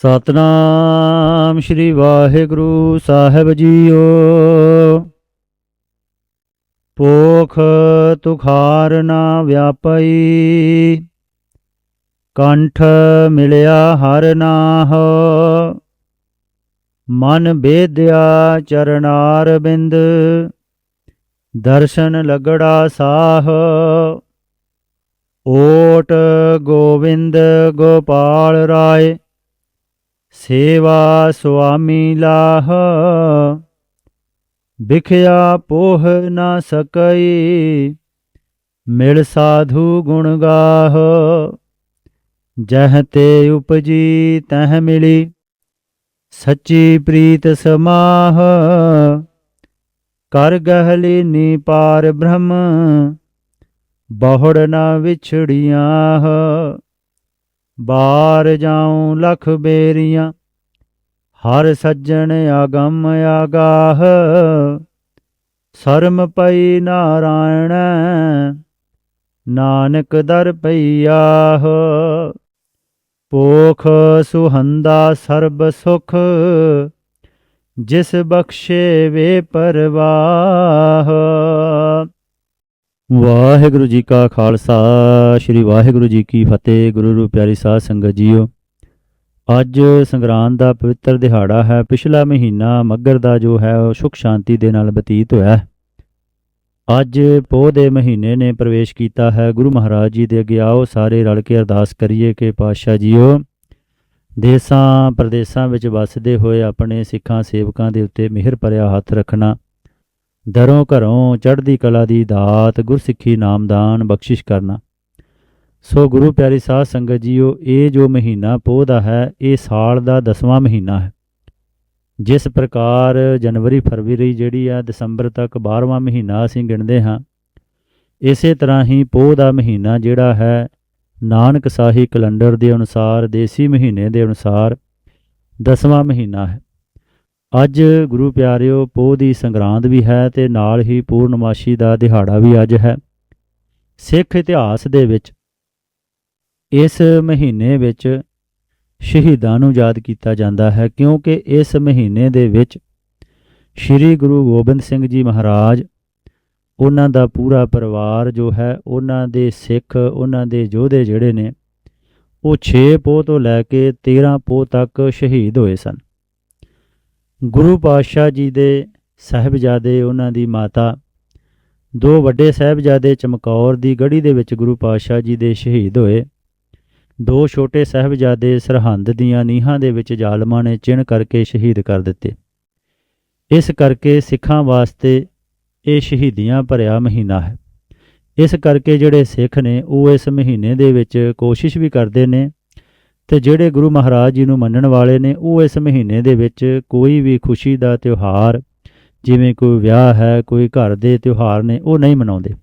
ਸਤਨਾਮ ਸ੍ਰੀ ਵਾਹਿਗੁਰੂ ਸਾਹਿਬ ਜੀਓ। ਪੋਖ ਤੁਖਾਰ ਨਾ ਵਿਆਪਈ, ਕੰਠ ਮਿਲਿਆ ਹਰ ਨਾਹ। ਮਨ ਬੇਦਿਆ ਚਰਨਾਰ ਬਿੰਦ, ਦਰਸ਼ਨ ਲਗੜਾ ਸਾਹ। ਓਟ ਗੋਵਿੰਦ ਗੋਪਾਲ ਰਾਏ ਸੇਵਾ ਸੁਆਮੀ ਲਾਹ। ਵਿਖਿਆ ਪੋਹ ਨਾ ਸਕਈ, ਮਿਲ ਸਾਧੂ ਗੁਣ ਗਾਹ। ਜਹ ਤੇ ਉਪਜੀ ਤਹ ਮਿਲੀ, ਸੱਚੀ ਪ੍ਰੀਤ ਸਮਾਹ। ਕਰ ਗਹਲੀ ਨੀ ਪਾਰ ਬ੍ਰਹਮ, ਬਹੁੜ ਨਾ ਵਿਛੜੀਆਂ ਬਾਰ ਜਾਉ ਲਖ ਬੇਰੀਆਂ, ਹਰ ਸੱਜਣ ਆਗਮ ਆਗਾਹ। ਸਰਮ ਪਈ ਨਾਰਾਇਣ, ਨਾਨਕ ਦਰ ਪਈਆਹ। ਪੋਖ ਸੁਹੰਦਾ ਸਰਬ ਸੁਖ, ਜਿਸ ਬਖਸ਼ੇ ਵੇ ਪਰਵਾਹ। ਵਾਹਿਗੁਰੂ ਜੀ ਕਾ ਖਾਲਸਾ, ਸ੍ਰੀ ਵਾਹਿਗੁਰੂ ਜੀ ਕੀ ਫਤਿਹ, ਗੁਰੂ ਰੂ ਪਿਆਰੀ ਸਾਧ ਸੰਗਤ ਜੀਓ। ਅੱਜ ਸੰਗਰਾਂਦ ਦਾ ਪਵਿੱਤਰ ਦਿਹਾੜਾ ਹੈ, ਪਿਛਲਾ ਮਹੀਨਾ ਮੱਗਰ ਦਾ ਜੋ ਹੈ, ਉਹ ਸੁਖ ਸ਼ਾਂਤੀ ਦੇ ਨਾਲ ਬਤੀਤ ਹੋਇਆ ਅੱਜ ਪੋਹ ਦੇ ਮਹੀਨੇ ਨੇ ਪ੍ਰਵੇਸ਼ ਕੀਤਾ ਹੈ, ਗੁਰੂ ਮਹਾਰਾਜ ਜੀ ਦੇ ਅੱਗੇ ਆਓ, ਸਾਰੇ ਰਲ ਕੇ ਅਰਦਾਸ ਕਰੀਏ ਕਿ ਪਾਤਸ਼ਾਹ ਜੀਓ ਦੇਸਾਂ ਪ੍ਰਦੇਸਾਂ ਵਿੱਚ ਵੱਸਦੇ ਹੋਏ ਆਪਣੇ ਸਿੱਖਾਂ, ਸੇਵਕਾਂ ਦੇ ਉੱਤੇ ਮਿਹਰ ਭਰਿਆ ਹੱਥ ਰੱਖਣਾ ਦਰੋਂ ਘਰੋਂ ਚੜ੍ਹਦੀ ਕਲਾ ਦੀ ਦਾਤ ਗੁਰਸਿੱਖੀ ਨਾਮਦਾਨ ਬਖਸ਼ਿਸ਼ ਕਰਨਾ। ਸੋ ਗੁਰੂ ਪਿਆਰੀ ਸਾਧ ਸੰਗਤ ਜੀਓ, ਇਹ ਜੋ ਮਹੀਨਾ ਪੋਹ ਦਾ ਹੈ, ਇਹ ਸਾਲ ਦਾ 10ਵਾਂ ਮਹੀਨਾ ਹੈ। ਜਿਸ ਪ੍ਰਕਾਰ ਜਨਵਰੀ ਫਰਵਰੀ ਜਿਹੜੀ ਆ ਦਸੰਬਰ ਤੱਕ 12ਵਾਂ ਮਹੀਨਾ ਅਸੀਂ ਗਿਣਦੇ ਹਾਂ, ਇਸੇ ਤਰ੍ਹਾਂ ਹੀ ਪੋਹ ਦਾ ਮਹੀਨਾ ਜਿਹੜਾ ਹੈ, ਨਾਨਕ ਸਾਹੀ ਕੈਲੰਡਰ ਦੇ ਅਨੁਸਾਰ, ਦੇਸੀ ਮਹੀਨੇ ਦੇ ਅਨੁਸਾਰ 10ਵਾਂ ਮਹੀਨਾ ਹੈ। ਅੱਜ ਗੁਰੂ ਪਿਆਰਿਓ, ਪੋਹ ਦੀ ਸੰਗਰਾਂਦ ਵੀ ਹੈ ਤੇ ਨਾਲ ਹੀ ਪੂਰਨਮਾਸ਼ੀ ਦਾ ਦਿਹਾੜਾ ਵੀ ਅੱਜ ਹੈ। ਸਿੱਖ ਇਤਿਹਾਸ ਦੇ ਵਿੱਚ ਇਸ ਮਹੀਨੇ ਵਿੱਚ ਸ਼ਹੀਦਾਂ ਨੂੰ ਯਾਦ ਕੀਤਾ ਜਾਂਦਾ ਹੈ, ਕਿਉਂਕਿ ਇਸ ਮਹੀਨੇ ਦੇ ਵਿੱਚ ਸ੍ਰੀ ਗੁਰੂ ਗੋਬਿੰਦ ਸਿੰਘ ਜੀ ਮਹਾਰਾਜ, ਉਹਨਾਂ ਦਾ ਪੂਰਾ ਪਰਿਵਾਰ ਜੋ ਹੈ, ਉਹਨਾਂ ਦੇ ਸਿੱਖ, ਉਹਨਾਂ ਦੇ ਯੋਧੇ ਜਿਹੜੇ ਨੇ, ਉਹ 6 ਪੋਹ ਤੋਂ ਲੈ ਕੇ 13 ਪੋਹ ਤੱਕ ਸ਼ਹੀਦ ਹੋਏ ਸਨ। ਗੁਰੂ ਪਾਤਸ਼ਾਹ ਜੀ ਦੇ ਸਹਿਬਜ਼ਾਦੇ, ਉਹਨਾਂ ਦੀ ਮਾਤਾ, ਦੋ ਵੱਡੇ ਸਹਿਬਜ਼ਾਦੇ ਚਮਕੌਰ ਦੀ ਗੜੀ ਦੇ ਵਿੱਚ ਗੁਰੂ ਪਾਤਸ਼ਾਹ ਜੀ ਦੇ ਸ਼ਹੀਦ ਹੋਏ। ਦੋ ਛੋਟੇ ਸਹਿਬਜ਼ਾਦੇ ਸਰਹੰਦ ਦੀਆਂ ਨੀਹਾਂ ਦੇ ਵਿੱਚ ਜ਼ਾਲਮਾਂ ਨੇ ਚਿਣ ਕਰਕੇ ਸ਼ਹੀਦ ਕਰ ਦਿੱਤੇ। ਇਸ ਕਰਕੇ ਸਿੱਖਾਂ ਵਾਸਤੇ ਇਹ ਸ਼ਹੀਦੀਆਂ ਭਰਿਆ ਮਹੀਨਾ ਹੈ। ਇਸ ਕਰਕੇ ਜਿਹੜੇ ਸਿੱਖ ਨੇ, ਉਹ ਇਸ ਮਹੀਨੇ ਦੇ ਵਿੱਚ ਕੋਸ਼ਿਸ਼ ਵੀ ਕਰਦੇ ਨੇ ਤੇ ਜਿਹੜੇ ਗੁਰੂ ਮਹਾਰਾਜ ਜੀ ਨੂੰ ਮੰਨਣ ਵਾਲੇ ਨੇ, ਉਹ ਇਸ ਮਹੀਨੇ ਦੇ ਵਿੱਚ ਕੋਈ ਵੀ ਖੁਸ਼ੀ ਦਾ ਤਿਉਹਾਰ, ਜਿਵੇਂ ਕੋਈ ਵਿਆਹ ਹੈ, ਕੋਈ ਘਰ ਦੇ ਤਿਉਹਾਰ ਨੇ, ਉਹ ਨਹੀਂ ਮਨਾਉਂਦੇ।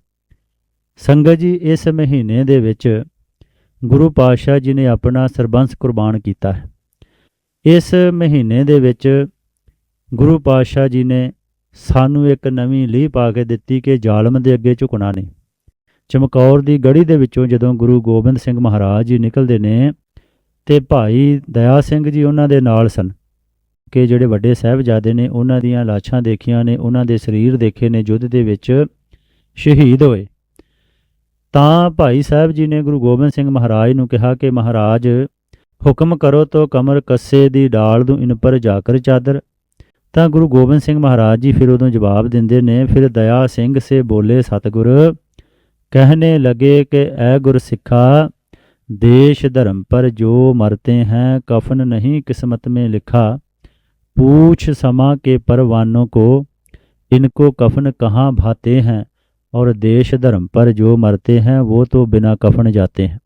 ਸੰਗਤ ਜੀ, ਇਸ ਮਹੀਨੇ ਦੇ ਵਿੱਚ ਗੁਰੂ ਪਾਤਸ਼ਾਹ ਜੀ ਨੇ ਆਪਣਾ ਸਰਬੰਸ ਕੁਰਬਾਨ ਕੀਤਾ ਹੈ। ਇਸ ਮਹੀਨੇ ਦੇ ਵਿੱਚ ਗੁਰੂ ਪਾਤਸ਼ਾਹ ਜੀ ਨੇ ਸਾਨੂੰ ਇੱਕ ਨਵੀਂ ਲੀਹ ਪਾ ਕੇ ਦਿੱਤੀ ਕਿ ਜ਼ਾਲਮ ਦੇ ਅੱਗੇ ਝੁਕਣਾ ਨਹੀਂ। ਚਮਕੌਰ ਦੀ ਗੜੀ ਦੇ ਵਿੱਚੋਂ ਜਦੋਂ ਗੁਰੂ ਗੋਬਿੰਦ ਸਿੰਘ ਮਹਾਰਾਜ ਜੀ ਨਿਕਲਦੇ ਨੇ ਤੇ ਭਾਈ ਦਇਆ ਸਿੰਘ ਜੀ ਉਹਨਾਂ ਦੇ ਨਾਲ ਸਨ। ਕਿ ਜਿਹੜੇ ਵੱਡੇ ਸਾਹਿਬਜ਼ਾਦੇ ਨੇ, ਉਹਨਾਂ ਦੀਆਂ ਲਾਸ਼ਾਂ ਦੇਖੀਆਂ ਨੇ, ਉਹਨਾਂ ਦੇ ਸਰੀਰ ਦੇਖੇ ਨੇ, ਯੁੱਧ ਦੇ ਵਿੱਚ ਸ਼ਹੀਦ ਹੋਏ। ਤਾਂ ਭਾਈ ਸਾਹਿਬ ਜੀ ਨੇ ਗੁਰੂ ਗੋਬਿੰਦ ਸਿੰਘ ਮਹਾਰਾਜ ਨੂੰ ਕਿਹਾ ਕਿ, ਮਹਾਰਾਜ, ਹੁਕਮ ਕਰੋ ਤੋ ਕਮਰ ਕੱਸੇ ਦੀ ਡਾਲ ਨੂੰ ਇਨ ਪਰ ਜਾਕਰ ਚਾਦਰ। ਤਾਂ ਗੁਰੂ ਗੋਬਿੰਦ ਸਿੰਘ ਮਹਾਰਾਜ ਜੀ ਫਿਰ ਉਦੋਂ ਜਵਾਬ ਦਿੰਦੇ ਨੇ, ਫਿਰ ਦਇਆ ਸਿੰਘ ਸੇ ਬੋਲੇ ਸਤਗੁਰ ਕਹਿਣੇ ਲਗੇ ਕਿ, ਐ ਗੁਰ ਸਿੱਖਾ देश धर्म पर जो मरते हैं, कफन नहीं किस्मत में लिखा। पूछ समा के परवानों को, इनको कफन कहाँ भाते हैं? और देश धर्म पर जो मरते हैं, वो तो बिना कफन जाते हैं।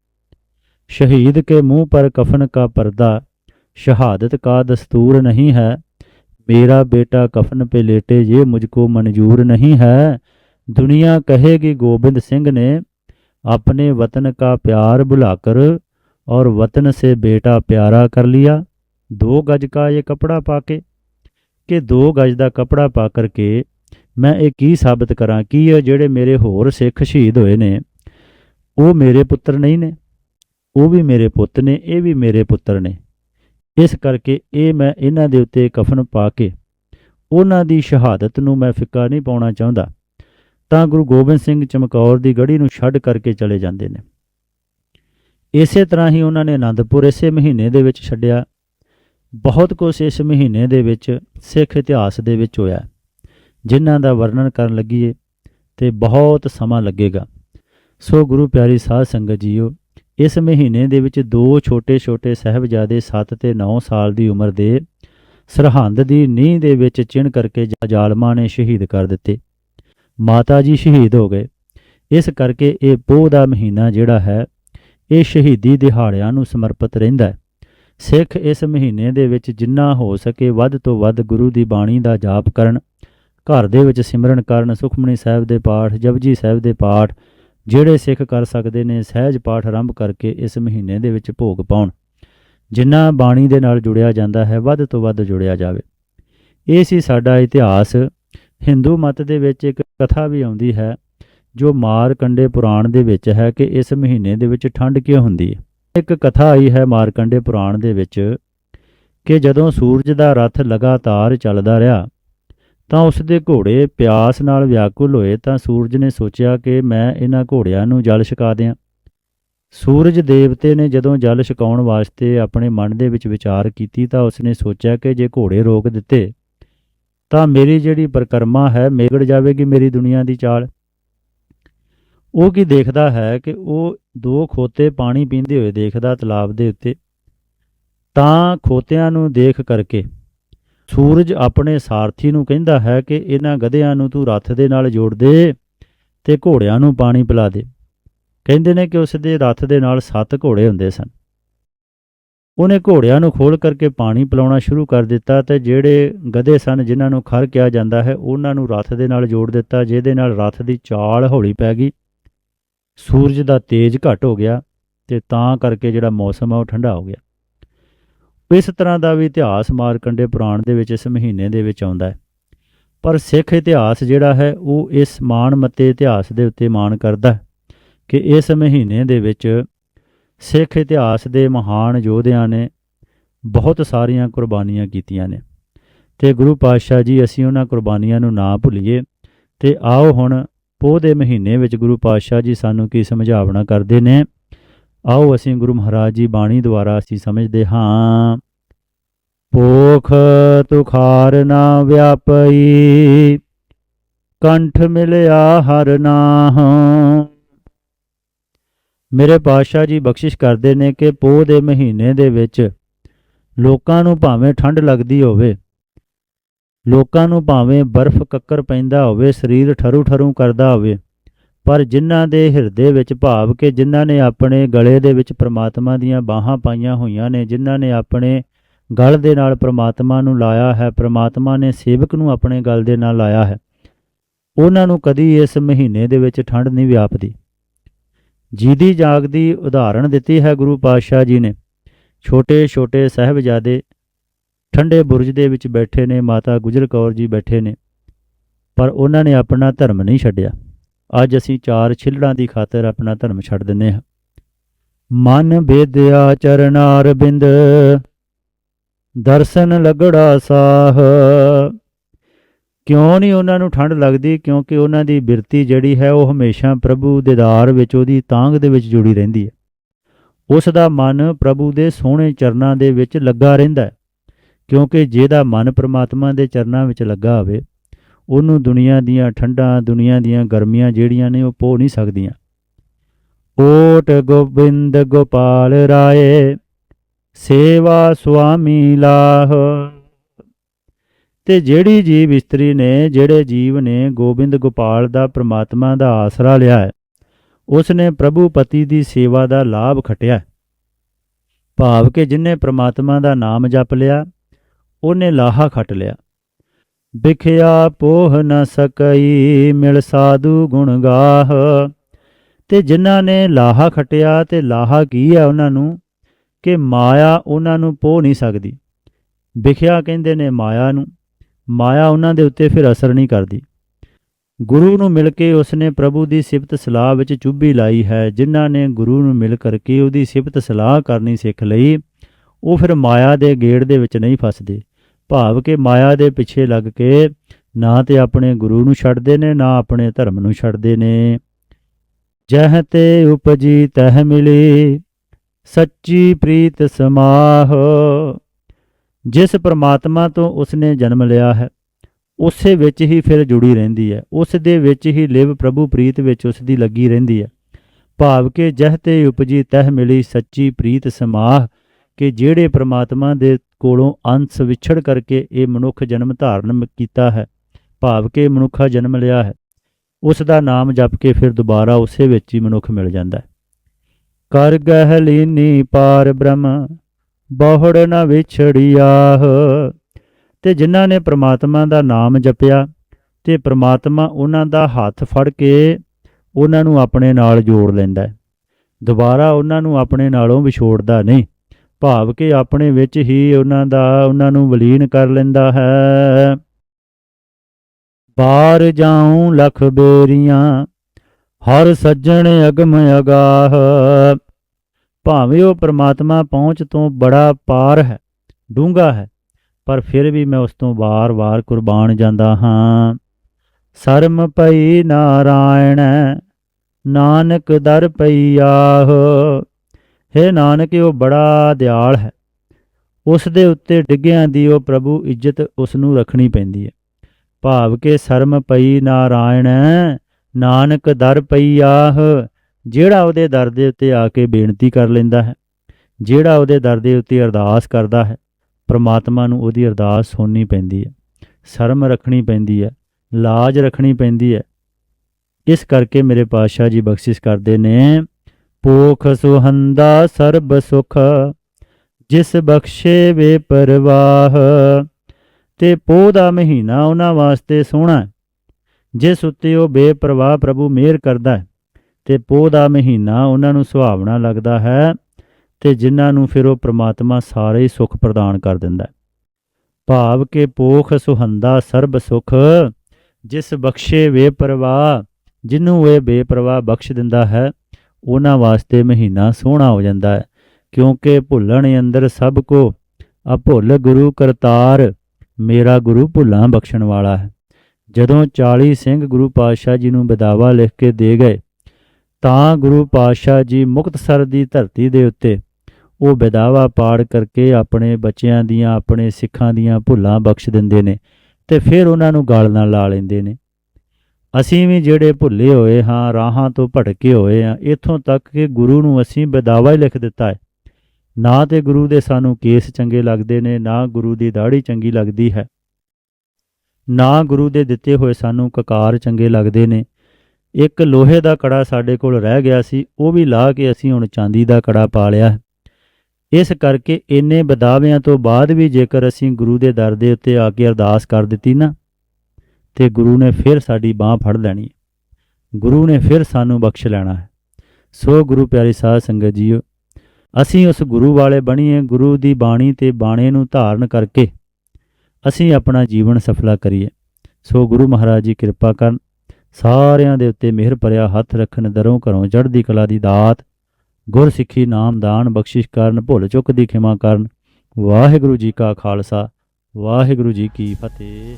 शहीद के मुँह पर कफन का पर्दा, शहादत का दस्तूर नहीं है। मेरा बेटा कफन पे लेटे, ये मुझको मंजूर नहीं है। दुनिया कहेगी गोविंद सिंह ने अपने वतन का प्यार बुलाकर और वतन से बेटा प्यारा कर लिया दो गज का ये कपड़ा पाके ਕਿ ਦੋ ਗਜ ਦਾ ਕਪੜਾ ਪਾ ਕਰਕੇ ਮੈਂ ਇਹ ਕੀ ਸਾਬਤ ਕਰਾਂ ਕਿ ਇਹ ਜਿਹੜੇ ਮੇਰੇ ਹੋਰ ਸਿੱਖ ਸ਼ਹੀਦ ਹੋਏ ਨੇ ਉਹ ਮੇਰੇ ਪੁੱਤਰ ਨਹੀਂ ਨੇ ਉਹ ਵੀ ਮੇਰੇ ਪੁੱਤ ਨੇ ਇਹ ਵੀ ਮੇਰੇ ਪੁੱਤਰ ਨੇ ਇਸ ਕਰਕੇ ਇਹ ਮੈਂ ਇਹਨਾਂ ਦੇ ਉੱਤੇ ਕਫਨ ਪਾ ਕੇ ਉਹਨਾਂ ਦੀ ਸ਼ਹਾਦਤ ਨੂੰ ਮੈਂ ਫਿੱਕਾ ਨਹੀਂ ਪਾਉਣਾ ਚਾਹੁੰਦਾ ਤਾਂ ਗੁਰੂ ਗੋਬਿੰਦ ਸਿੰਘ ਚਮਕੌਰ ਦੀ ਗੜੀ ਨੂੰ ਛੱਡ ਕਰਕੇ ਚਲੇ ਜਾਂਦੇ ਨੇ। ਇਸੇ ਤਰ੍ਹਾਂ ਹੀ ਉਹਨਾਂ ਨੇ ਆਨੰਦਪੁਰ ਇਸੇ ਮਹੀਨੇ ਦੇ ਵਿੱਚ ਛੱਡਿਆ। ਬਹੁਤ ਕੁਝ ਇਸ ਮਹੀਨੇ ਦੇ ਵਿੱਚ ਸਿੱਖ ਇਤਿਹਾਸ ਦੇ ਵਿੱਚ ਹੋਇਆ, ਜਿਨ੍ਹਾਂ ਦਾ ਵਰਣਨ ਕਰਨ ਲੱਗੀਏ ਤੇ ਬਹੁਤ ਸਮਾਂ ਲੱਗੇਗਾ। ਸੋ ਗੁਰੂ ਪਿਆਰੀ ਸਾਧ ਸੰਗਤ ਜੀਓ, ਇਸ ਮਹੀਨੇ ਦੇ ਵਿੱਚ ਦੋ ਛੋਟੇ-ਛੋਟੇ ਸਹਿਬਜ਼ਾਦੇ 7 ਤੇ 9 ਸਾਲ ਦੀ ਉਮਰ ਦੇ ਸਰਹੰਦ ਦੀ ਨੀਂਹ ਦੇ ਵਿੱਚ ਚਿਣ ਕਰਕੇ ਜ- ਜ਼ਾਲਮਾਂ ਨੇ ਸ਼ਹੀਦ ਕਰ ਦਿੱਤੇ। ਮਾਤਾ ਜੀ ਸ਼ਹੀਦ ਹੋ ਗਏ। ਇਸ ਕਰਕੇ ਇਹ ਪੋਹ ਦਾ ਮਹੀਨਾ ਜਿਹੜਾ ਹੈ, ਇਹ ਸ਼ਹੀਦੀ ਦਿਹਾੜਿਆਂ ਨੂੰ ਸਮਰਪਿਤ ਰਹਿੰਦਾ ਹੈ। ਸਿੱਖ ਇਸ ਮਹੀਨੇ ਦੇ ਵਿੱਚ ਜਿੰਨਾ ਹੋ ਸਕੇ ਵੱਧ ਤੋਂ ਵੱਧ ਗੁਰੂ ਦੀ ਬਾਣੀ ਦਾ ਜਾਪ ਕਰਨ। ਘਰ ਦੇ ਵਿੱਚ ਸਿਮਰਨ ਕਰਨ, ਸੁਖਮਨੀ ਸਾਹਿਬ ਦੇ ਪਾਠ, ਜਪਜੀ ਸਾਹਿਬ ਦੇ ਪਾਠ, ਜਿਹੜੇ ਸਿੱਖ ਕਰ ਸਕਦੇ ਨੇ, ਸਹਿਜ ਪਾਠ ਆਰੰਭ ਕਰਕੇ ਇਸ ਮਹੀਨੇ ਦੇ ਵਿੱਚ ਭੋਗ ਪਾਉਣ। ਜਿੰਨਾ ਬਾਣੀ ਦੇ ਨਾਲ ਜੁੜਿਆ ਜਾਂਦਾ ਹੈ, ਵੱਧ ਤੋਂ ਵੱਧ ਜੁੜਿਆ ਜਾਵੇ। ਇਹ ਸੀ ਸਾਡਾ ਇਤਿਹਾਸ। ਹਿੰਦੂ ਮਤ ਦੇ ਵਿੱਚ ਇੱਕ ਕਥਾ ਵੀ ਆਉਂਦੀ ਹੈ, ਜੋ ਮਾਰਕੰਡੇ ਪੁਰਾਣ ਦੇ ਵਿੱਚ ਹੈ ਕਿ ਇਸ ਮਹੀਨੇ ਦੇ ਵਿੱਚ ਠੰਡ ਕਿਉਂ ਹੁੰਦੀ ਹੈ। ਇੱਕ ਕਥਾ ਆਈ ਹੈ ਮਾਰਕੰਡੇ ਪੁਰਾਣ ਦੇ ਵਿੱਚ ਕਿ ਜਦੋਂ ਸੂਰਜ ਦਾ ਰਥ ਲਗਾਤਾਰ ਚੱਲਦਾ ਰਿਹਾ, ਤਾਂ ਉਸ ਦੇ ਘੋੜੇ ਪਿਆਸ ਨਾਲ ਵਿਆਕੁਲ ਹੋਏ ਤਾਂ ਸੂਰਜ ਨੇ ਸੋਚਿਆ ਕਿ ਮੈਂ ਇਹਨਾਂ ਘੋੜਿਆਂ ਨੂੰ ਜਲ ਛਕਾ ਦਿਆਂ। ਸੂਰਜ ਦੇਵਤੇ ਨੇ ਜਦੋਂ ਜਲ ਛਕਾਉਣ ਵਾਸਤੇ ਆਪਣੇ ਮਨ ਦੇ ਵਿੱਚ ਵਿਚਾਰ ਕੀਤੀ ਤਾਂ ਉਸਨੇ ਸੋਚਿਆ ਕਿ ਜੇ ਘੋੜੇ ਰੋਕ ਦਿੱਤੇ ਤਾਂ ਮੇਰੀ ਜਿਹੜੀ ਪਰਕਰਮਾ ਹੈ, ਮੇਗੜ ਜਾਵੇਗੀ ਮੇਰੀ ਦੁਨੀਆ ਦੀ ਚਾਲ। ਉਹ ਕੀ ਦੇਖਦਾ ਹੈ ਕਿ ਉਹ ਦੋ ਖੋਤੇ ਪਾਣੀ ਪੀਂਦੇ ਹੋਏ ਦੇਖਦਾ ਤਲਾਬ ਦੇ ਉੱਤੇ। ਤਾਂ ਖੋਤਿਆਂ ਨੂੰ ਦੇਖ ਕਰਕੇ ਸੂਰਜ ਆਪਣੇ ਸਾਰਥੀ ਨੂੰ ਕਹਿੰਦਾ ਹੈ ਕਿ ਇਹਨਾਂ ਗਧਿਆਂ ਨੂੰ ਤੂੰ ਰੱਥ ਦੇ ਨਾਲ ਜੋੜ ਦੇ ਤੇ ਘੋੜਿਆਂ ਨੂੰ ਪਾਣੀ ਪਿਲਾ ਦੇ। ਕਹਿੰਦੇ ਨੇ ਕਿ ਉਸ ਦੇ ਰੱਥ ਦੇ ਨਾਲ ਸੱਤ ਘੋੜੇ ਹੁੰਦੇ ਸਨ। ਉਹਨੇ ਘੋੜਿਆਂ ਨੂੰ ਖੋਲ ਕਰਕੇ ਪਾਣੀ ਪਿਲਾਉਣਾ ਸ਼ੁਰੂ ਕਰ ਦਿੱਤਾ ਤੇ ਜਿਹੜੇ ਗਧੇ ਸਨ ਜਿਨ੍ਹਾਂ ਨੂੰ ਖਰ ਕਿਹਾ ਜਾਂਦਾ ਹੈ, ਉਹਨਾਂ ਨੂੰ ਰੱਥ ਦੇ ਨਾਲ ਜੋੜ ਦਿੱਤਾ, ਜਿਹਦੇ ਨਾਲ ਰੱਥ ਦੀ ਚਾਲ ਹੌਲੀ ਪੈ ਗਈ। ਸੂਰਜ ਦਾ ਤੇਜ ਘਟ ਹੋ ਗਿਆ ਤੇ ਤਾਂ ਕਰਕੇ ਜਿਹੜਾ ਮੌਸਮ ਆ ਉਹ ਠੰਡਾ ਹੋ ਗਿਆ। ਇਸ ਤਰ੍ਹਾਂ ਦਾ ਵੀ ਇਤਿਹਾਸ ਮਾਰਕੰਡੇ ਪੁਰਾਣ ਦੇ ਵਿੱਚ ਇਸ ਮਹੀਨੇ ਦੇ ਵਿੱਚ ਆਉਂਦਾ ਹੈ। ਪਰ ਸਿੱਖ ਇਤਿਹਾਸ ਜਿਹੜਾ ਹੈ, ਉਹ ਇਸ ਮਾਣ ਮਤੇ ਇਤਿਹਾਸ ਦੇ ਉੱਤੇ ਮਾਣ ਕਰਦਾ ਕਿ ਇਸ ਮਹੀਨੇ ਦੇ ਵਿੱਚ ਸਿੱਖ ਇਤਿਹਾਸ ਦੇ ਮਹਾਨ ਯੋਧਿਆਂ ਨੇ ਬਹੁਤ ਸਾਰੀਆਂ ਕੁਰਬਾਨੀਆਂ ਕੀਤੀਆਂ ਨੇ। ਤੇ ਗੁਰੂ ਪਾਤਸ਼ਾਹ ਜੀ, ਅਸੀਂ ਉਹਨਾਂ ਕੁਰਬਾਨੀਆਂ ਨੂੰ ਨਾ ਭੁੱਲੀਏ ਤੇ ਆਓ ਹੁਣ ਪੋਹ ਦੇ ਮਹੀਨੇ ਵਿੱਚ ਗੁਰੂ ਪਾਤਸ਼ਾਹ ਜੀ ਸਾਨੂੰ ਕੀ ਸਮਝਾਵਣਾ ਕਰਦੇ ਨੇ। ਆਓ ਅਸੀਂ ਗੁਰੂ ਮਹਾਰਾਜ ਜੀ ਬਾਣੀ ਦੁਆਰਾ ਅਸੀਂ ਸਮਝਦੇ ਹਾਂ ਪੋਖ ਤੁਖਾਰ ਨਾ ਵਿਆਪਈ, ਕੰਠ ਮਿਲਿਆ ਹਰ ਨਾਮ ਮੇਰੇ ਪਾਤਸ਼ਾਹ ਜੀ ਬਖਸ਼ਿਸ਼ ਕਰਦੇ ਨੇ ਕਿ ਪੋਹ ਦੇ ਮਹੀਨੇ ਦੇ ਵਿੱਚ ਲੋਕਾਂ ਨੂੰ ਭਾਵੇਂ ਠੰਡ ਲੱਗਦੀ ਹੋਵੇ, ਲੋਕਾਂ ਨੂੰ ਭਾਵੇਂ ਬਰਫ਼ ਕੱਕਰ ਪੈਂਦਾ ਹੋਵੇ, ਸਰੀਰ ਠਰੂ ਠਰੂ ਕਰਦਾ ਹੋਵੇ, ਪਰ ਜਿਨ੍ਹਾਂ ਦੇ ਹਿਰਦੇ ਵਿੱਚ ਭਾਵ ਕਿ ਜਿਨ੍ਹਾਂ ਨੇ ਆਪਣੇ ਗਲੇ ਦੇ ਵਿੱਚ ਪ੍ਰਮਾਤਮਾ ਦੀਆਂ ਬਾਹਾਂ ਪਾਈਆਂ ਹੋਈਆਂ ਨੇ, ਜਿਨ੍ਹਾਂ ਨੇ ਆਪਣੇ ਗਲ ਦੇ ਨਾਲ ਪ੍ਰਮਾਤਮਾ ਨੂੰ ਲਾਇਆ ਹੈ, ਪ੍ਰਮਾਤਮਾ ਨੇ ਸੇਵਕ ਨੂੰ ਆਪਣੇ ਗਲ ਦੇ ਨਾਲ ਲਾਇਆ ਹੈ, ਉਹਨਾਂ ਨੂੰ ਕਦੀ ਇਸ ਮਹੀਨੇ ਦੇ ਵਿੱਚ ਠੰਡ ਨਹੀਂ ਵਿਆਪਦੀ। ਜੀਦੀ ਜਾਗਦੀ ਉਦਾਹਰਣ ਦਿੱਤੀ ਹੈ ਗੁਰੂ ਪਾਤਸ਼ਾਹ ਜੀ ਨੇ। ਛੋਟੇ ਛੋਟੇ ਸਹਿਬਜ਼ਾਦੇ ਠੰਡੇ ਬੁਰਜ ਦੇ ਵਿੱਚ ਬੈਠੇ ਨੇ, ਮਾਤਾ ਗੁਜਰ ਕੌਰ ਜੀ ਬੈਠੇ ਨੇ, ਪਰ ਉਹਨਾਂ ਨੇ ਆਪਣਾ ਧਰਮ ਨਹੀਂ ਛੱਡਿਆ। ਅੱਜ ਅਸੀਂ ਚਾਰ ਛਿਲੜਾਂ ਦੀ ਖਾਤਰ ਆਪਣਾ ਧਰਮ ਛੱਡ ਦਿੰਨੇ ਹਾਂ। ਮਨ ਬੇਦਿਆ ਚਰਨਾਰ ਬਿੰਦ ਦਰਸ਼ਨ ਲਗੜਾ ਸਾਹ। ਕਿਉਂ ਨਹੀਂ ਉਹਨਾਂ ਨੂੰ ਠੰਡ ਲੱਗਦੀ? ਕਿਉਂਕਿ ਉਹਨਾਂ ਦੀ ਬਿਰਤੀ ਜਿਹੜੀ ਹੈ ਉਹ ਹਮੇਸ਼ਾ ਪ੍ਰਭੂ ਦੇਦਾਰ ਵਿੱਚ, ਉਹਦੀ ਤਾਂਗ ਦੇ ਵਿੱਚ ਜੁੜੀ ਰਹਿੰਦੀ ਹੈ। ਉਸ ਦਾ ਮਨ ਪ੍ਰਭੂ ਦੇ ਸੋਹਣੇ ਚਰਨਾਂ ਦੇ ਵਿੱਚ ਲੱਗਾ ਰਹਿੰਦਾ ਹੈ। ਕਿਉਂਕਿ ਜਿਹਦਾ ਮਨ ਪ੍ਰਮਾਤਮਾ ਦੇ ਚਰਨਾਂ ਵਿੱਚ ਲੱਗਾ ਹੋਵੇ, ਉਹਨੂੰ ਦੁਨੀਆ ਦੀਆਂ ਠੰਡਾਂ ਦੁਨੀਆ ਦੀਆਂ ਗਰਮੀਆਂ ਜਿਹੜੀਆਂ ਨੇ ਉਹ ਪੋ ਨਹੀਂ ਸਕਦੀਆਂ। ਓਟ ਗੋਬਿੰਦ ਗੋਪਾਲ ਰਾਏ, ਸੇਵਾ ਸੁਆਮੀ ਲਾਹ। ਤੇ ਜਿਹੜੀ ਜੀਵ ਇਸਤਰੀ ਨੇ, ਜਿਹੜੇ ਜੀਵ ਨੇ ਗੋਬਿੰਦ ਗੋਪਾਲ ਦਾ ਪ੍ਰਮਾਤਮਾ ਦਾ ਆਸਰਾ ਲਿਆ ਹੈ ਉਸ ਨੇ ਪ੍ਰਭੂ ਪਤੀ ਦੀ ਸੇਵਾ ਦਾ ਲਾਭ ਖਟਿਆ ਭਾਵ ਕਿ ਜਿਨੇ ਪ੍ਰਮਾਤਮਾ ਦਾ ਨਾਮ ਜਪ ਲਿਆ, ਉਹਨੇ ਲਾਹਾ ਖਟ ਲਿਆ। ਵਿਖਿਆ ਪੋਹ ਨ ਸਕਈ, ਮਿਲ ਸਾਧੂ ਗੁਣ ਗਾਹ। ਤੇ ਜਿਨ੍ਹਾਂ ਨੇ ਲਾਹਾ ਖਟਿਆ ਤੇ ਲਾਹਾ ਕੀ ਹੈ ਉਹਨਾਂ ਨੂੰ? ਕਿ ਮਾਇਆ ਉਹਨਾਂ ਨੂੰ ਪੋਹ ਨਹੀਂ ਸਕਦੀ। ਵਿਖਿਆ ਕਹਿੰਦੇ ਨੇ ਮਾਇਆ ਨੂੰ। ਮਾਇਆ ਉਹਨਾਂ ਦੇ ਉੱਤੇ ਫਿਰ ਅਸਰ ਨਹੀਂ ਕਰਦੀ। ਗੁਰੂ ਨੂੰ ਮਿਲ ਕੇ ਉਸਨੇ ਪ੍ਰਭੂ ਦੀ ਸਿਫਤ ਸਲਾਹ ਵਿੱਚ ਚੁੱਭੀ ਲਾਈ ਹੈ। ਜਿਨ੍ਹਾਂ ਨੇ ਗੁਰੂ ਨੂੰ ਮਿਲ ਕਰਕੇ ਉਹਦੀ ਸਿਫਤ ਸਲਾਹ ਕਰਨੀ ਸਿੱਖ ਲਈ, ਉਹ ਫਿਰ ਮਾਇਆ ਦੇ ਗੇੜ ਦੇ ਵਿੱਚ ਨਹੀਂ ਫਸਦੇ। ਭਾਵ ਕਿ ਮਾਇਆ ਦੇ ਪਿੱਛੇ ਲੱਗ ਕੇ ਨਾ ਤੇ ਆਪਣੇ ਗੁਰੂ ਨੂੰ ਛੱਡਦੇ ਨੇ, ਨਾ ਆਪਣੇ ਧਰਮ ਨੂੰ ਛੱਡਦੇ ਨੇ। ਜਹ ਤੇ ਉਪਜੀ ਤਹ ਮਿਲੀ, ਸੱਚੀ ਪ੍ਰੀਤ ਸਮਾਹ। ਜਿਸ ਪਰਮਾਤਮਾ ਤੋਂ ਉਸਨੇ ਜਨਮ ਲਿਆ ਹੈ, ਉਸੇ ਵਿੱਚ ਹੀ ਫਿਰ ਜੁੜੀ ਰਹਿੰਦੀ ਹੈ ਉਸ ਦੇ ਵਿੱਚ ਹੀ ਲਿਵ ਪ੍ਰਭੂ ਪ੍ਰੀਤ ਵਿੱਚ ਉਸ ਦੀ ਲੱਗੀ ਰਹਿੰਦੀ ਹੈ। ਭਾਵ ਕਿ ਜਹ ਤੇ ਉਪਜੀ ਤਹ ਮਿਲੀ ਸੱਚੀ ਪ੍ਰੀਤ ਸਮਾਹ ਕਿ ਜਿਹੜੇ ਪ੍ਰਮਾਤਮਾ ਦੇ ਕੋਲੋਂ ਅੰਸ਼ ਵਿਛੜ ਕਰਕੇ ਇਹ ਮਨੁੱਖ ਜਨਮ ਧਾਰਨ ਕੀਤਾ ਹੈ, ਭਾਵ ਕਿ ਮਨੁੱਖਾ ਜਨਮ ਲਿਆ ਹੈ ਉਸ ਦਾ ਨਾਮ ਜਪ ਕੇ ਫਿਰ ਦੁਬਾਰਾ ਉਸੇ ਵਿੱਚ ਹੀ ਮਨੁੱਖ ਮਿਲ ਜਾਂਦਾ ਹੈ। ਕਰ ਗਹਿ ਲੀਨੀ ਪਾਰ ਬ੍ਰਹਮ ਬਹੁੜ ਨ ਵਿਛੜਿਆਹ। ਤੇ ਜਿਨ੍ਹਾਂ ਨੇ ਪ੍ਰਮਾਤਮਾ ਦਾ ਨਾਮ ਜਪਿਆ, ਤੇ ਪ੍ਰਮਾਤਮਾ ਉਹਨਾਂ ਦਾ ਹੱਥ ਫੜ ਕੇ ਉਹਨਾਂ ਨੂੰ ਆਪਣੇ ਨਾਲ ਜੋੜ ਲੈਂਦਾ ਹੈ। ਦੁਬਾਰਾ ਉਹਨਾਂ ਨੂੰ ਆਪਣੇ ਨਾਲੋਂ ਵਿਛੋੜਦਾ ਨਹੀਂ। ਭਾਵ ਕਿ ਆਪਣੇ ਵਿੱਚ ਹੀ ਉਹਨਾਂ ਦਾ, ਉਹਨਾਂ ਨੂੰ ਵਿਲੀਨ ਕਰ ਲੈਂਦਾ ਹੈ। ਬਾਰ ਜਾਉ ਲਖ ਬੇਰੀਆਂ, ਹਰ ਸੱਜਣ ਅਗਮ ਅਗਾਹ। ਭਾਵੇਂ ਉਹ ਪਰਮਾਤਮਾ ਪਹੁੰਚ ਤੋਂ ਬੜਾ ਪਾਰ ਹੈ, ਡੂੰਘਾ ਹੈ, ਪਰ ਫਿਰ ਵੀ ਮੈਂ ਉਸ ਤੋਂ ਵਾਰ-ਵਾਰ ਕੁਰਬਾਨ ਜਾਂਦਾ ਹਾਂ। ਸਰਮ ਪਈ ਨਾਰਾਇਣ, ਨਾਨਕ ਦਰ ਪਈ ਆਹ। ਹੈ ਨਾਨਕ, ਉਹ ਬੜਾ ਦਿਆਲ ਹੈ। ਉਸ ਦੇ ਉੱਤੇ ਡਿੱਗਿਆਂ ਦੀ ਉਹ ਪ੍ਰਭੂ ਇੱਜ਼ਤ ਉਸ ਨੂੰ ਰੱਖਣੀ ਪੈਂਦੀ ਹੈ। ਭਾਵ ਕਿ ਸਰਮ ਪਈ ਨਾਰਾਇਣ, ਨਾਨਕ ਦਰ ਪਈ ਆਹ। ਜਿਹੜਾ ਉਹਦੇ ਦਰ ਦੇ ਉੱਤੇ ਆ ਕੇ ਬੇਨਤੀ ਕਰ ਲੈਂਦਾ ਹੈ, ਜਿਹੜਾ ਉਹਦੇ ਦਰ ਦੇ ਉੱਤੇ ਅਰਦਾਸ ਕਰਦਾ ਹੈ, ਪ੍ਰਮਾਤਮਾ ਨੂੰ ਉਹਦੀ ਅਰਦਾਸ ਸੁਣਨੀ ਪੈਂਦੀ ਹੈ, ਸ਼ਰਮ ਰੱਖਣੀ ਪੈਂਦੀ ਹੈ, ਲਾਜ ਰੱਖਣੀ ਪੈਂਦੀ ਹੈ। ਇਸ ਕਰਕੇ ਮੇਰੇ ਪਾਤਸ਼ਾਹ ਜੀ ਬਖਸ਼ਿਸ਼ ਕਰਦੇ ਨੇ ਪੋਖ ਸੁਹੰਦਾ ਸਰਬ ਸੁਖ, ਜਿਸ ਬਖਸ਼ੇ ਵੇ ਪਰਵਾਹ, ਤੇ ਪੋਹ ਦਾ ਮਹੀਨਾ ਉਹਨਾਂ ਵਾਸਤੇ ਸੋਹਣਾ ਹੈ, ਜਿਸ ਉੱਤੇ ਉਹ ਬੇਪਰਵਾਹ ਪ੍ਰਭੂ ਮਿਹਰ ਕਰਦਾ ਹੈ। ਤੇ ਪੋਹ ਦਾ ਮਹੀਨਾ ਉਹਨਾਂ ਨੂੰ ਸੁਹਾਵਣਾ ਲੱਗਦਾ ਹੈ ਤੇ ਜਿਨ੍ਹਾਂ ਨੂੰ ਫਿਰ ਉਹ ਪ੍ਰਮਾਤਮਾ ਸਾਰੇ ਸੁੱਖ ਪ੍ਰਦਾਨ ਕਰ ਦਿੰਦਾ ਹੈ। ਭਾਵ ਕਿ ਪੋਖ ਸੁਹੰਦਾ ਸਰਬ ਸੁਖ, ਜਿਸ ਬਖਸ਼ੇ ਬੇਪਰਵਾਹ ਜਿਹਨੂੰ ਇਹ ਬੇਪਰਵਾਹ ਬਖਸ਼ ਦਿੰਦਾ ਹੈ, ਉਹਨਾਂ ਵਾਸਤੇ ਮਹੀਨਾ ਸੋਹਣਾ ਹੋ ਜਾਂਦਾ ਹੈ, ਕਿਉਂਕਿ ਭੁੱਲਣ ਅੰਦਰ ਸਭ ਕੋ ਆ ਗੁਰੂ ਕਰਤਾਰ, ਮੇਰਾ ਗੁਰੂ ਭੁੱਲਾਂ ਬਖਸ਼ਣ ਵਾਲਾ ਹੈ। ਜਦੋਂ 40 ਸਿੰਘ ਗੁਰੂ ਪਾਤਸ਼ਾਹ ਜੀ ਨੂੰ ਬਦਾਵਾ ਲਿਖ ਕੇ ਦੇ ਗਏ ਤਾਂ ਗੁਰੂ ਪਾਤਸ਼ਾਹ ਜੀ ਮੁਕਤਸਰ ਦੀ ਧਰਤੀ ਦੇ ਉੱਤੇ ਉਹ ਬੇਦਾਵਾ ਪਾੜ ਕਰਕੇ ਆਪਣੇ ਬੱਚਿਆਂ ਦੀਆਂ, ਆਪਣੇ ਸਿੱਖਾਂ ਦੀਆਂ ਭੁੱਲਾਂ ਬਖਸ਼ ਦਿੰਦੇ ਨੇ ਤੇ ਫਿਰ ਉਹਨਾਂ ਨੂੰ ਗਲ ਨਾਲ ਲਾ ਲੈਂਦੇ ਨੇ। ਅਸੀਂ ਵੀ ਜਿਹੜੇ ਭੁੱਲੇ ਹੋਏ ਹਾਂ, ਰਾਹਾਂ ਤੋਂ ਭਟਕੇ ਹੋਏ ਹਾਂ, ਇਥੋਂ ਤੱਕ ਕਿ ਗੁਰੂ ਨੂੰ ਅਸੀਂ ਬੇਦਾਵਾ ਹੀ ਲਿਖ ਦਿੱਤਾ ਹੈ। ਨਾ ਤੇ ਗੁਰੂ ਦੇ ਸਾਨੂੰ ਕੇਸ ਚੰਗੇ ਲੱਗਦੇ ਨੇ, ਨਾ ਗੁਰੂ ਦੀ ਦਾੜੀ ਚੰਗੀ ਲੱਗਦੀ ਹੈ। ਨਾ ਗੁਰੂ ਦੇ ਦਿੱਤੇ ਹੋਏ ਸਾਨੂੰ ਕਕਾਰ ਚੰਗੇ ਲੱਗਦੇ ਨੇ ਇੱਕ ਲੋਹੇ ਦਾ ਕੜਾ ਸਾਡੇ ਕੋਲ ਰਹਿ ਗਿਆ ਸੀ, ਉਹ ਵੀ ਲਾ ਕੇ ਅਸੀਂ ਹੁਣ ਚਾਂਦੀ ਦਾ ਕੜਾ ਪਾ ਲਿਆ। ਇਸ ਕਰਕੇ ਇੰਨੇ ਬਦਾਵਿਆਂ ਤੋਂ ਬਾਅਦ ਵੀ ਜੇਕਰ ਅਸੀਂ ਗੁਰੂ ਦੇ ਦਰ ਦੇ ਉੱਤੇ ਆ ਕੇ ਅਰਦਾਸ ਕਰ ਦਿੱਤੀ ਨਾ, ਤੇ ਗੁਰੂ ਨੇ ਫਿਰ ਸਾਡੀ ਬਾਹ ਫੜ ਲੈਣੀ ਹੈ। ਗੁਰੂ ਨੇ ਫਿਰ ਸਾਨੂੰ ਬਖਸ਼ ਲੈਣਾ ਹੈ। ਸੋ ਗੁਰੂ ਪਿਆਰੀ ਸਾਧ ਸੰਗਤ ਜੀਓ, ਅਸੀਂ ਉਸ ਗੁਰੂ ਵਾਲੇ ਬਣੀਏ, ਗੁਰੂ ਦੀ ਬਾਣੀ ਤੇ ਬਾਣੇ ਨੂੰ ਧਾਰਨ ਕਰਕੇ ਅਸੀਂ ਆਪਣਾ ਜੀਵਨ ਸਫਲਾ ਕਰੀਏ। ਸੋ ਗੁਰੂ ਮਹਾਰਾਜ ਜੀ ਕਿਰਪਾ ਕਰਨ। ਸਾਰਿਆਂ ਦੇ ਉੱਤੇ ਮਿਹਰ ਭਰਿਆ ਹੱਥ ਰੱਖਣ ਦਰੋਂ ਘਰੋਂ ਚੜ੍ਹਦੀ ਕਲਾ ਦੀ ਦਾਤ ਗੁਰ ਸਿੱਖੀ ਨਾਮ ਦਾਨ ਬਖਸ਼ਿਸ਼ ਕਰਨ, ਭੁੱਲ ਚੁੱਕ ਦੀ ਖਿਮਾ ਕਰਨ। ਵਾਹਿਗੁਰੂ ਜੀ ਕਾ ਖਾਲਸਾ, ਵਾਹਿਗੁਰੂ ਜੀ ਕੀ ਫਤਿਹ।